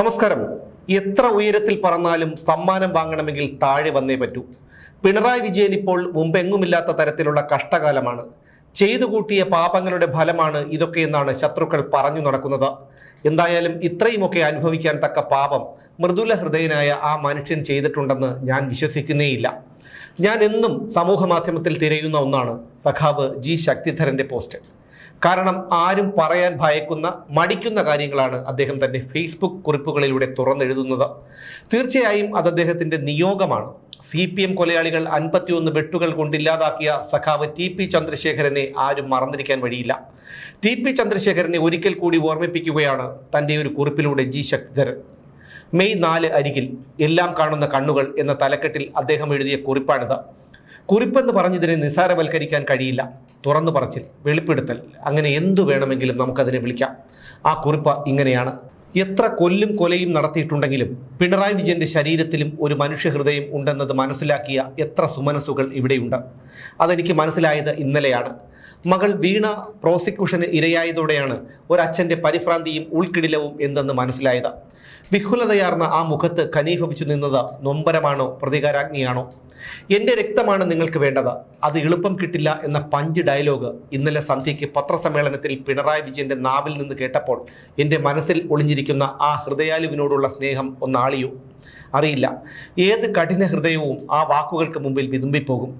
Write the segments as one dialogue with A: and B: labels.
A: നമസ്കാരം. എത്ര ഉയരത്തിൽ പറന്നാലും സമ്മാനം വാങ്ങണമെങ്കിൽ താഴെ വന്നേ പറ്റൂ. പിണറായി വിജയൻ ഇപ്പോൾ മുമ്പെങ്ങുമില്ലാത്ത തരത്തിലുള്ള കഷ്ടകാലമാണ്. ചെയ്തു കൂട്ടിയ പാപങ്ങളുടെ ഫലമാണ് ഇതൊക്കെയെന്നാണ് ശത്രുക്കൾ പറഞ്ഞു നടക്കുന്നത്. എന്തായാലും ഇത്രയുമൊക്കെ അനുഭവിക്കാൻ തക്ക പാപം മൃദുല ഹൃദയനായ ആ മനുഷ്യൻ ചെയ്തിട്ടുണ്ടെന്ന് ഞാൻ വിശ്വസിക്കുന്നേയില്ല. ഞാൻ എന്നും സമൂഹ മാധ്യമത്തിൽ തിരയുന്ന ഒന്നാണ്. സഖാവ് ജി ശക്തിധരന്റെ പോസ്റ്റ്. കാരണം ആരും പറയാൻ ഭയക്കുന്ന മടിക്കുന്ന കാര്യങ്ങളാണ് അദ്ദേഹം തന്റെ ഫേസ്ബുക്ക് കുറിപ്പുകളിലൂടെ തുറന്നെഴുതുന്നത്. തീർച്ചയായും അത് അദ്ദേഹത്തിന്റെ നിയോഗമാണ്. സി പി എം കൊലയാളികൾ അൻപത്തിയൊന്ന് വെട്ടുകൾ കൊണ്ടില്ലാതാക്കിയ സഖാവ് ടി പി ചന്ദ്രശേഖരനെ ആരും മറന്നിരിക്കാൻ വഴിയില്ല. ടി പി ചന്ദ്രശേഖരനെ ഒരിക്കൽ കൂടി ഓർമ്മിപ്പിക്കുകയാണ് തന്റെ ഒരു കുറിപ്പിലൂടെ ജി ശക്തിധരൻ. മെയ് നാല് അരികിൽ എല്ലാം കാണുന്ന കണ്ണുകൾ എന്ന തലക്കെട്ടിൽ അദ്ദേഹം എഴുതിയ കുറിപ്പാണിത്. കുറിപ്പെന്ന് പറഞ്ഞതിനെ നിസ്സാരവൽക്കരിക്കാൻ കഴിയില്ല. തുറന്നു പറച്ചിൽ വെളിപ്പെടുത്തൽ. അങ്ങനെ എന്തു വേണമെങ്കിലും നമുക്കതിനെ വിളിക്കാം. ആ കുറിപ്പ് ഇങ്ങനെയാണ്. എത്ര കൊല്ലും കൊലയും നടത്തിയിട്ടുണ്ടെങ്കിലും പിണറായി വിജയന്റെ ശരീരത്തിലും ഒരു മനുഷ്യഹൃദയം ഉണ്ടെന്നത് മനസ്സിലാക്കിയ എത്ര സുമനസ്സുകൾ ഇവിടെയുണ്ട്. അതെനിക്ക് മനസ്സിലായത് ഇന്നലെയാണ്. മകൾ വീണ പ്രോസിക്യൂഷന് ഇരയായതോടെയാണ് ഒരച്ഛന്റെ പരിഭ്രാന്തിയും ഉൾക്കിടിലവും എന്തെന്ന് മനസ്സിലായത്. വിഹുലതയാർന്ന ആ മുഖത്ത് കനീഭവിച്ചു നിന്നത് നൊമ്പരമാണോ പ്രതികാരാജ്ഞിയാണോ? എന്റെ രക്തമാണ് നിങ്ങൾക്ക് വേണ്ടത്. അത് എളുപ്പം കിട്ടില്ല എന്ന പഞ്ച് ഡയലോഗ് ഇന്നലെ സന്ധ്യയ്ക്ക് പത്രസമ്മേളനത്തിൽ പിണറായി വിജയന്റെ നാവിൽ നിന്ന് കേട്ടപ്പോൾ എന്റെ മനസ്സിൽ ഒളിഞ്ഞിരിക്കുന്ന ആ ഹൃദയാലുവിനോടുള്ള സ്നേഹം ഒന്നാളിയോ. അറിയില്ല. ഏത് കഠിന ഹൃദയവും ആ വാക്കുകൾക്ക് മുമ്പിൽ വിതുമ്പിപ്പോകും.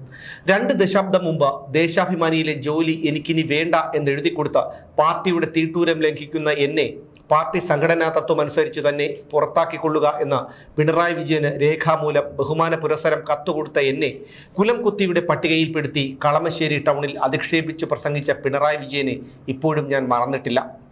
A: രണ്ട് ദശാബ്ദം മുമ്പ് ദേശാഭിമാനിയിലെ ജോലി എനിക്കിനി വേണ്ട എന്ന് എഴുതി കൊടുത്ത പാർട്ടിയുടെ തീട്ടൂരം ലംഘിക്കുന്ന എന്നെ പാർട്ടി സംഘടനാ തത്വം അനുസരിച്ച് തന്നെ പുറത്താക്കിക്കൊള്ളുക എന്ന പിണറായി വിജയന് രേഖാമൂലം ബഹുമാന പുരസ്സരം കത്തുകൊടുത്ത എന്നെ കുലം കുത്തിയുടെ പട്ടികയിൽപ്പെടുത്തി കളമശ്ശേരി ടൗണിൽ അധിക്ഷേപിച്ച് പ്രസംഗിച്ച പിണറായി വിജയനെ ഇപ്പോഴും ഞാൻ മറന്നിട്ടില്ല.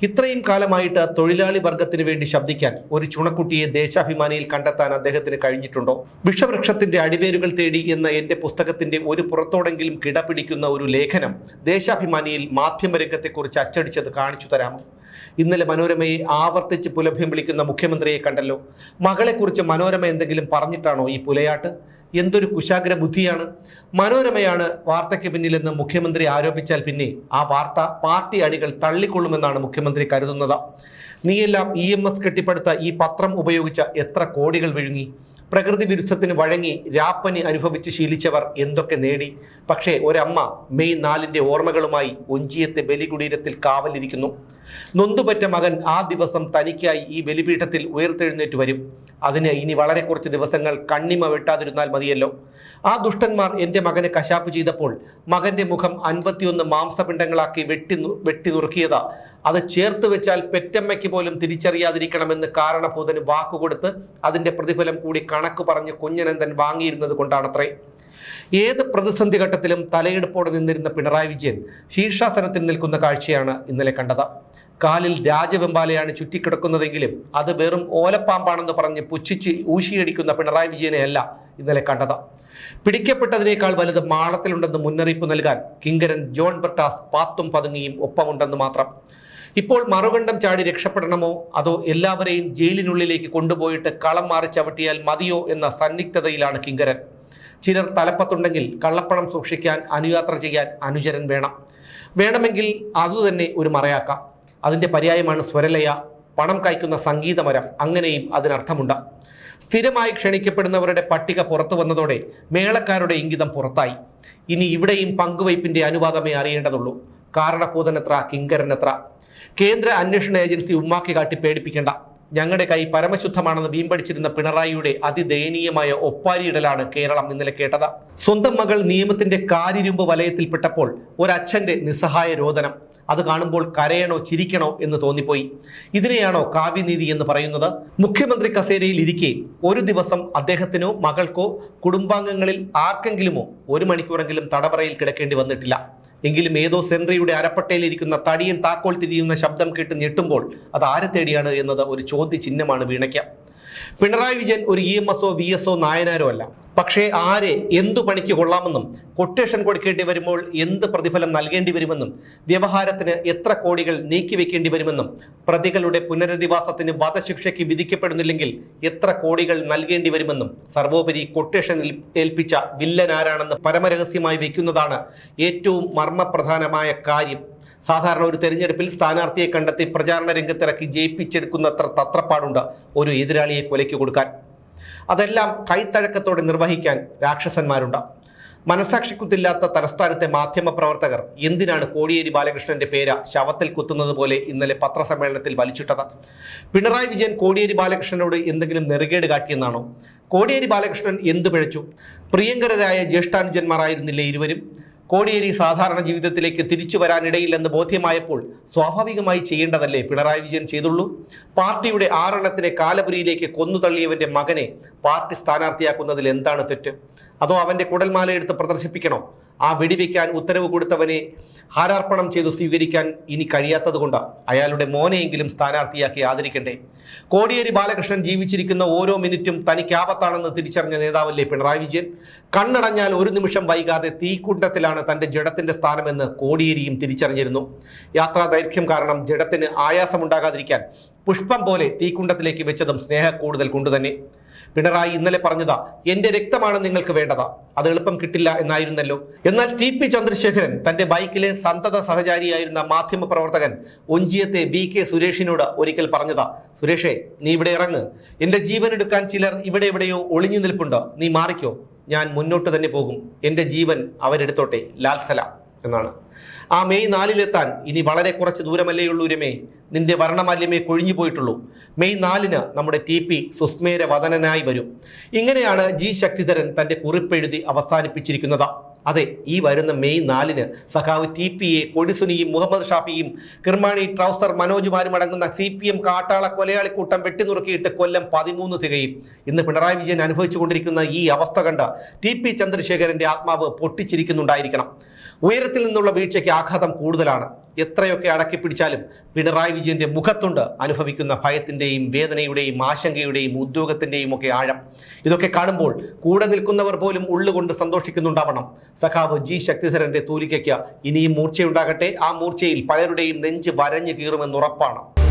A: ഇത്രയും കാലമായിട്ട് തൊഴിലാളി വർഗത്തിന് വേണ്ടി ശബ്ദിക്കാൻ ഒരു ചുണക്കുട്ടിയെ ദേശാഭിമാനിയിൽ കണ്ടെത്താൻ അദ്ദേഹത്തിന് കഴിഞ്ഞിട്ടുണ്ടോ? വിഷവൃക്ഷത്തിന്റെ അടിവേരുകൾ തേടി എന്ന എന്റെ പുസ്തകത്തിന്റെ ഒരു പുറത്തോടെങ്കിലും കിടപിടിക്കുന്ന ഒരു ലേഖനം ദേശാഭിമാനിയിൽ മാധ്യമരംഗത്തെക്കുറിച്ച് അച്ചടിച്ചത് കാണിച്ചു തരാമോ? ഇന്നലെ മനോരമയെ ആവർത്തിച്ച് പുലഭ്യം വിളിക്കുന്ന മുഖ്യമന്ത്രിയെ കണ്ടല്ലോ. മകളെക്കുറിച്ച് മനോരമ എന്തെങ്കിലും പറഞ്ഞിട്ടാണോ ഈ പുലയാട്ട്? എന്തൊരു കുശാഗ്ര ബുദ്ധിയാണ്. മനോരമയാണ് വാർത്തയ്ക്ക് പിന്നിലെന്ന് മുഖ്യമന്ത്രി ആരോപിച്ചാൽ പിന്നെ ആ വാർത്ത പാർട്ടി അണികൾ തള്ളിക്കൊള്ളുമെന്നാണ് മുഖ്യമന്ത്രി കരുതുന്നത്. നീയെല്ലാം ഇ എം എസ് കെട്ടിപ്പടുത്ത ഈ പത്രം ഉപയോഗിച്ച എത്ര കോടികൾ വിഴുങ്ങി? പ്രകൃതി വിരുദ്ധത്തിന് വഴങ്ങി രാപ്പനി അനുഭവിച്ച് ശീലിച്ചവർ എന്തൊക്കെ നേടി? പക്ഷേ ഒരമ്മ മെയ് നാലിന്റെ ഓർമ്മകളുമായി ഒഞ്ചിയത്തെ ബലികുടീരത്തിൽ കാവലിരിക്കുന്നു. നൊന്തുപറ്റ മകൻ ആ ദിവസം തനിക്കായി ഈ ബലിപീഠത്തിൽ ഉയർത്തെഴുന്നേറ്റ് വരും. അതിന് ഇനി വളരെ കുറച്ച് ദിവസങ്ങൾ കണ്ണിമ വെട്ടാതിരുന്നാൽ മതിയല്ലോ. ആ ദുഷ്ടന്മാർ എന്റെ മകനെ കശാപ്പ് ചെയ്തപ്പോൾ മകന്റെ മുഖം അൻപത്തിയൊന്ന് മാംസപിണ്ഡങ്ങളാക്കി വെട്ടി വെട്ടി നുറുക്കിയതാ. അത് ചേർത്ത് വെച്ചാൽ പെറ്റമ്മയ്ക്ക് പോലും തിരിച്ചറിയാതിരിക്കണമെന്ന് കാരണഭൂതന് വാക്കുകൊടുത്ത് അതിന്റെ പ്രതിഫലം കൂടി കണക്ക് പറഞ്ഞ് കുഞ്ഞനന്ദൻ വാങ്ങിയിരുന്നത് കൊണ്ടാണത്രേ. ഏത് പ്രതിസന്ധി ഘട്ടത്തിലും തലയെടുപ്പോടെ നിന്നിരുന്ന പിണറായി വിജയൻ ശീർഷാസനത്തിൽ നിൽക്കുന്ന കാഴ്ചയാണ് ഇന്നലെ കണ്ടത്. കാലിൽ രാജവെമ്പാലയാണ് ചുറ്റിക്കിടക്കുന്നതെങ്കിലും അത് വെറും ഓലപ്പാമ്പാണെന്ന് പറഞ്ഞ് പുച്ഛിച്ച് ഊശിയടിക്കുന്ന പിണറായി വിജയനെയല്ല ഇന്നലെ കണ്ടത്. പിടിക്കപ്പെട്ടതിനേക്കാൾ വലുത് മാളത്തിലുണ്ടെന്ന് മുന്നറിയിപ്പ് നൽകാൻ കിങ്കരൻ ജോൺ ബ്രട്ടാസ് പാത്തും പതുങ്ങിയും ഒപ്പമുണ്ടെന്ന് മാത്രം. ഇപ്പോൾ മറുകണ്ഠം ചാടി രക്ഷപ്പെടണമോ? അതോ എല്ലാവരെയും ജയിലിനുള്ളിലേക്ക് കൊണ്ടുപോയിട്ട് കളം മാറി ചവിട്ടിയാൽ മതിയോ എന്ന സന്നിഗ്ധതയിലാണ് കിങ്കരൻ. ചിലർ തലപ്പത്തുണ്ടെങ്കിൽ കള്ളപ്പണം സൂക്ഷിക്കാൻ അനുയാത്ര ചെയ്യാൻ അനുചരൻ വേണം. വേണമെങ്കിൽ അതുതന്നെ ഒരു മറയാക്കാം. അതിന്റെ പര്യായമാണ് സ്വരലയ പണം കായ്ക്കുന്ന സംഗീതമരം അങ്ങനെയും അതിനർത്ഥമുണ്ട്. സ്ഥിരമായി ക്ഷണിക്കപ്പെടുന്നവരുടെ പട്ടിക പുറത്തു വന്നതോടെ മേളക്കാരുടെ ഇംഗിതം പുറത്തായി. ഇനി ഇവിടെയും പങ്കുവയ്പിന്റെ അനുവാദമേ അറിയേണ്ടതുള്ളൂ. കാരണഭൂതനെത്ര കിങ്കരനെത്ര. കേന്ദ്ര അന്വേഷണ ഏജൻസി ഉമ്മാക്കി കാട്ടി പേടിപ്പിക്കേണ്ട. ഞങ്ങളുടെ കൈ പരമശുദ്ധമാണെന്ന് വീമ്പടിച്ചിരുന്ന പിണറായിയുടെ അതിദയനീയമായ ഒപ്പാരിയിടലാണ് കേരളം ഇന്നലെ കേട്ടത്. സ്വന്തം മകൾ നിയമത്തിന്റെ കാരിരുമ്പ് വലയത്തിൽപ്പെട്ടപ്പോൾ ഒരച്ഛന്റെ നിസ്സഹായ രോദനം അത് കാണുമ്പോൾ കരയണോ ചിരിക്കണോ എന്ന് തോന്നിപ്പോയി. ഇതിനെയാണോ കാവ്യനീതി എന്ന് പറയുന്നത്? മുഖ്യമന്ത്രി കസേരയിൽ ഇരിക്കെ ഒരു ദിവസം അദ്ദേഹത്തിനോ മകൾക്കോ കുടുംബാംഗങ്ങളിൽ ആർക്കെങ്കിലുമോ ഒരു മണിക്കൂറെങ്കിലും തടവറയിൽ കിടക്കേണ്ടി വന്നിട്ടില്ല. എങ്കിലും ഏതോ സെൻട്രിയുടെ അരപ്പട്ടയിലിരിക്കുന്ന തടിയൻ താക്കോൽ തിരിയുന്ന ശബ്ദം കേട്ട് ഞെട്ടുമ്പോൾ അത് ആരെ തേടിയാണ് എന്നത് ഒരു ചോദ്യചിഹ്നമാണ് വീണയ്ക്ക്. പിണറായി വിജയൻ ഒരു ഇ എം എസോ വി എസോ നായനാരോ അല്ല പക്ഷേ ആരെ എന്തു പണിക്ക് കൊള്ളാമെന്നും കൊട്ടേഷൻ കൊടുക്കേണ്ടി വരുമ്പോൾ എന്ത് പ്രതിഫലം നൽകേണ്ടി വരുമെന്നും വ്യവഹാരത്തിന് എത്ര കോടികൾ നീക്കിവെക്കേണ്ടി വരുമെന്നും പ്രതികളുടെ പുനരധിവാസത്തിന് വധശിക്ഷയ്ക്ക് വിധിക്കപ്പെടുന്നില്ലെങ്കിൽ എത്ര കോടികൾ നൽകേണ്ടി വരുമെന്നും സർവോപരി കൊട്ടേഷനിൽ ഏൽപ്പിച്ച വില്ലൻ ആരാണെന്ന് പരമരഹസ്യമായി വയ്ക്കുന്നതാണ് ഏറ്റവും മർമ്മപ്രധാനമായ കാര്യം. സാധാരണ ഒരു തെരഞ്ഞെടുപ്പിൽ സ്ഥാനാർത്ഥിയെ കണ്ടെത്തി പ്രചാരണ രംഗത്തിറക്കി ജയിപ്പിച്ചെടുക്കുന്നത്ര തത്രപ്പാടുണ്ട് ഒരു എതിരാളിയെ കൊലയ്ക്ക് കൊടുക്കാൻ. അതെല്ലാം കൈത്തഴക്കത്തോടെ നിർവഹിക്കാൻ രാക്ഷസന്മാരുണ്ട്. മനസാക്ഷിക്കുത്തില്ലാത്ത തലസ്ഥാനത്തെ മാധ്യമ പ്രവർത്തകർ എന്തിനാണ് കോടിയേരി ബാലകൃഷ്ണന്റെ പേര് ശവത്തിൽ കുത്തുന്നത് പോലെ ഇന്നലെ പത്രസമ്മേളനത്തിൽ വലിച്ചിട്ടത്? പിണറായി വിജയൻ കോടിയേരി ബാലകൃഷ്ണനോട് എന്തെങ്കിലും നെറുകേട് കാട്ടിയെന്നാണോ? കോടിയേരി ബാലകൃഷ്ണൻ എന്തു പിഴച്ചു? പ്രിയങ്കരരായ ജ്യേഷ്ഠാനുജന്മാരായിരുന്നില്ലേ ഇരുവരും? കോടിയേരി സാധാരണ ജീവിതത്തിലേക്ക് തിരിച്ചു വരാനിടയില്ലെന്ന് ബോധ്യമായപ്പോൾ സ്വാഭാവികമായി ചെയ്യേണ്ടതല്ലേ പിണറായി വിജയൻ ചെയ്തുള്ളൂ? പാർട്ടിയുടെ ആറെണ്ണത്തിനെ കാലപുരിയിലേക്ക് കൊന്നുതള്ളിയവന്റെ മകനെ പാർട്ടി സ്ഥാനാർത്ഥിയാക്കുന്നതിൽ എന്താണ് തെറ്റ്? അതോ അവന്റെ കുടൽമാല എടുത്ത് പ്രദർശിപ്പിക്കണോ? ആ വെടിവെക്കാൻ ഉത്തരവ് കൊടുത്തവനെ ഹാരാർപ്പണം ചെയ്തു സ്വീകരിക്കാൻ ഇനി കഴിയാത്തതുകൊണ്ട് അയാളുടെ മോനെയെങ്കിലും സ്ഥാനാർത്ഥിയാക്കി ആദരിക്കണ്ടേ? കോടിയേരി ബാലകൃഷ്ണൻ ജീവിച്ചിരിക്കുന്ന ഓരോ മിനിറ്റും തനിക്ക് ആപത്താണെന്ന് തിരിച്ചറിഞ്ഞ നേതാവല്ലേ പിണറായി വിജയൻ? കണ്ണടഞ്ഞാൽ ഒരു നിമിഷം വൈകാതെ തീക്കുണ്ടത്തിലാണ് തന്റെ ജഡത്തിന്റെ സ്ഥാനമെന്ന് കോടിയേരിയും തിരിച്ചറിഞ്ഞിരുന്നു. യാത്രാ ദൈർഘ്യം കാരണം ജഡത്തിന് ആയാസമുണ്ടാകാതിരിക്കാൻ പുഷ്പം പോലെ തീക്കുണ്ടത്തിലേക്ക് വെച്ചതും സ്നേഹ കൂടുതൽ കൊണ്ടുതന്നെ. പിണറായി ഇന്നലെ പറഞ്ഞതാ എന്റെ രക്തമാണ് നിങ്ങൾക്ക് വേണ്ടതാ. അത് എളുപ്പം കിട്ടില്ല എന്നായിരുന്നല്ലോ. എന്നാൽ ടി പി ചന്ദ്രശേഖരൻ തന്റെ ബൈക്കിലെ സന്തത സഹചാരിയായിരുന്ന മാധ്യമ പ്രവർത്തകൻ ഒഞ്ചിയത്തെ ബി കെ സുരേഷിനോട് ഒരിക്കൽ പറഞ്ഞതാ സുരേഷേ നീ ഇവിടെ ഇറങ്ങ്. എന്റെ ജീവൻ എടുക്കാൻ ചിലർ ഇവിടെ എവിടെയോ ഒളിഞ്ഞു നിൽപ്പുണ്ട്. നീ മാറിക്കോ. ഞാൻ മുന്നോട്ട് തന്നെ പോകും. എന്റെ ജീവൻ അവരെടുത്തോട്ടെ. ലാൽ സലാം എന്നാണ്. ആ മെയ് നാലിലെത്താൻ ഇനി വളരെ കുറച്ച് ദൂരമല്ലേയുള്ളൂ രമേ. നിന്റെ വർണമാല്യമേ കൊഴിഞ്ഞു പോയിട്ടുള്ളൂ. മെയ് നാലിന് നമ്മുടെ ടി പി സുസ്മേര വദനനായി വരും. ഇങ്ങനെയാണ് ജി ശക്തിധരൻ തന്റെ കുറിപ്പെഴുതി അവസാനിപ്പിച്ചിരിക്കുന്നത്. അതെ ഈ വരുന്ന മെയ് നാലിന് സഖാവ് ടി പി എ കൊടിസുനിയും മുഹമ്മദ് ഷാഫിയും കിർമാണി ട്രൗസർ മനോജുമാരും അടങ്ങുന്ന സി പി എം കാട്ടാള കൊലയാളിക്കൂട്ടം വെട്ടിനുറുക്കിയിട്ട് കൊല്ലം പതിമൂന്ന് തികയും. ഇന്ന് പിണറായി വിജയൻ അനുഭവിച്ചുകൊണ്ടിരിക്കുന്ന ഈ അവസ്ഥ കണ്ട് ടി പി ചന്ദ്രശേഖരന്റെ ആത്മാവ് പൊട്ടിച്ചിരിക്കുന്നുണ്ടായിരിക്കണം. ഉയരത്തിൽ നിന്നുള്ള വീഴ്ചയ്ക്ക് ആഘാതം കൂടുതലാണ്. എത്രയൊക്കെ അടക്കി പിടിച്ചാലും പിണറായി വിജയന്റെ മുഖത്തുണ്ട് അനുഭവിക്കുന്ന ഭയത്തിന്റെയും വേദനയുടെയും ആശങ്കയുടെയും ഉദ്യോഗത്തിന്റെയും ഒക്കെ ആഴം. ഇതൊക്കെ കാണുമ്പോൾ കൂടെ നിൽക്കുന്നവർ പോലും ഉള്ളുകൊണ്ട് സന്തോഷിക്കുന്നുണ്ടാവണം. സഖാവ് ജി ശക്തിധരന്റെ തൂലികയ്ക്ക് ഇനിയും മൂർച്ചയുണ്ടാകട്ടെ. ആ മൂർച്ചയിൽ പലരുടെയും നെഞ്ച് വരഞ്ഞു കീറുമെന്നുറപ്പാണ്.